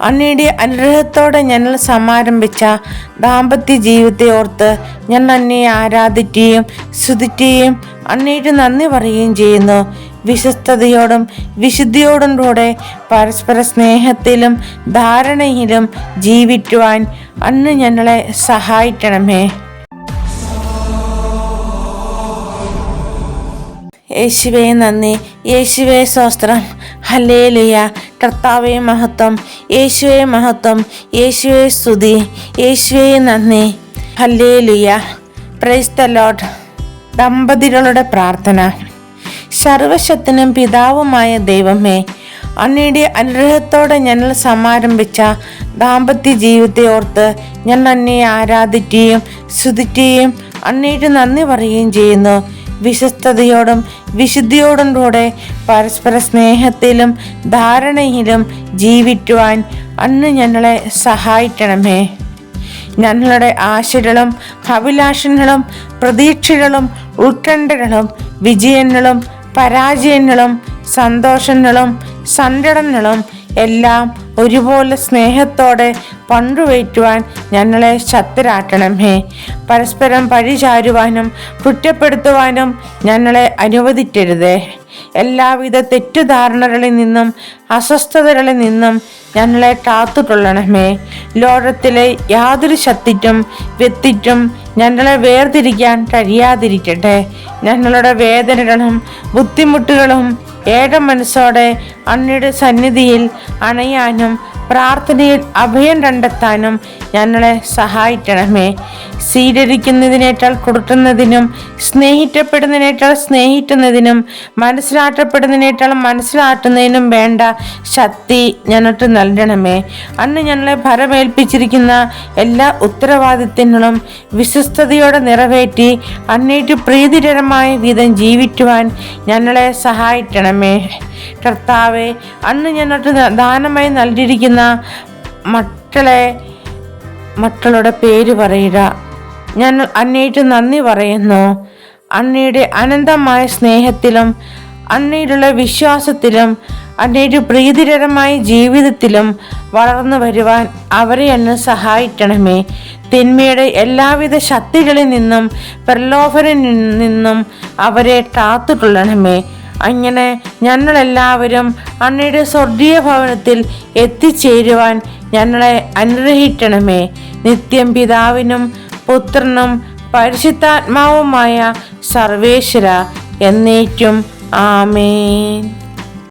അങ്ങയുടെ അനുഗ്രഹത്തോടെ ഞങ്ങൾ സമാരംഭിച്ച ദാമ്പത്യ ജീവിതത്തെ ഓർത്ത് ഞാൻ അന്നയെ ആരാധിക്കുകയും സ്തുതിക്കുകയും അണ്ണിയുടെ നന്ദി പറയുകയും ചെയ്യുന്നു. വിശ്വസ്തയോടും വിശുദ്ധിയോടും കൂടെ പരസ്പര സ്നേഹത്തിലും ധാരണയിലും ജീവിക്കുവാൻ അന്ന് ഞങ്ങളെ സഹായിക്കണമേ. യേശുവേ നന്ദി. യേശുവേ സ്വസ്ത്രം ഹല്ലേലുയ. കർത്താവേ മഹത്വം യേശുവേ മഹത്വം യേശുവെ സ്തുതി യേശുവേ നന്ദി. ഹല്ലേലുയ. പ്രൈസ് ദ ലോഡ് ദമ്പതികളുടെ പ്രാർത്ഥന. സർവശത്തിനും പിതാവുമായ ദൈവമേ അങ്ങയുടെ അനുഗ്രഹത്തോടെ ഞങ്ങൾ സമാരംഭിച്ച ദാമ്പത്യ ജീവിതത്തെ ഓർത്ത് ഞാൻ അന്നയെ ആരാധിക്കുകയും സ്തുതിക്കുകയും അങ്ങയുടെ നന്ദി പറയുകയും ചെയ്യുന്നു. വിശ്വസ്തയോടും വിശുദ്ധിയോടും കൂടെ പരസ്പര സ്നേഹത്തിലും ധാരണയിലും ജീവിക്കുവാൻ അന്ന് ഞങ്ങളെ സഹായിക്കണമേ. ഞങ്ങളുടെ ആശകളും അഭിലാഷങ്ങളും പ്രതീക്ഷകളും ഉത്കണ്ഠകളും വിജയങ്ങളും പരാജയങ്ങളും സന്തോഷങ്ങളും സങ്കടങ്ങളും എല്ലാം ഒരുപോലെ സ്നേഹത്തോടെ പങ്കുവയ്ക്കുവാൻ ഞങ്ങളെ ശക്തരാക്കണമേ. പരസ്പരം പഴിചാരുവാനും കുറ്റപ്പെടുത്തുവാനും ഞങ്ങളെ അനുവദിക്കരുതേ. എല്ലാവിധ തെറ്റുധാരണകളിൽ നിന്നും അസ്വസ്ഥതകളിൽ നിന്നും ഞങ്ങളെ കാത്തുകൊള്ളണമേ. ലോകത്തിലെ യാതൊരു ശക്തിക്കും വ്യക്തിക്കും ഞങ്ങളെ വേർതിരിക്കാൻ കഴിയാതിരിക്കട്ടെ. ഞങ്ങളുടെ വേദനകളും ബുദ്ധിമുട്ടുകളും ഏക മനസ്സോടെ അണ്ണയുടെ സന്നിധിയിൽ അണയാനും പ്രാർത്ഥനയിൽ അഭയം കണ്ടെത്താനും ഞങ്ങളെ സഹായിക്കണമേ. സ്വീകരിക്കുന്നതിനേക്കാൾ കൊടുക്കുന്നതിനും സ്നേഹിക്കപ്പെടുന്നതിനേക്കാൾ സ്നേഹിക്കുന്നതിനും മനസ്സിലാക്കപ്പെടുന്നതിനേക്കാൾ മനസ്സിലാക്കുന്നതിനും വേണ്ട ശക്തി ഞങ്ങൾക്ക് നൽകണമേ. അന്ന് ഞങ്ങളെ ഭരമേൽപ്പിച്ചിരിക്കുന്ന എല്ലാ ഉത്തരവാദിത്തങ്ങളും വിശ്വസ്തയോടെ നിറവേറ്റി അന്നേറ്റ് പ്രീതികരമായ വിധം ജീവിക്കുവാൻ ഞങ്ങളെ സഹായിക്കണമേ. കർത്താവെ അന്ന് ഞങ്ങൾക്ക് ദാനമായി നൽകിയിരിക്കുന്ന മക്കളെ മക്കളുടെ പേര് പറയുക. ഞാൻ അന്നയിട്ട് നന്ദി പറയുന്നു. അന്നയുടെ അനന്തമായ സ്നേഹത്തിലും അന്നയിലുള്ള വിശ്വാസത്തിലും അന്നയുടെ പ്രീതികരമായ ജീവിതത്തിലും വളർന്നു വരുവാൻ അവരെ എന്നെ സഹായിക്കണമേ. തിന്മയുടെ എല്ലാവിധ ശക്തികളിൽ നിന്നും പ്രലോഭനിൽ നിന്നും അവരെ കാത്തുകൊള്ളണമേ. അങ്ങനെ ഞങ്ങളെല്ലാവരും അങ്ങയുടെ സ്വർഗീയ ഭവനത്തിൽ എത്തിച്ചേരുവാൻ ഞങ്ങളെ അനുഗ്രഹിക്കണമേ. നിത്യം പിതാവിനും പുത്രനും പരിശുദ്ധാത്മാവുമായ സർവേശ്വര എന്നേക്കും. ആമേൻ.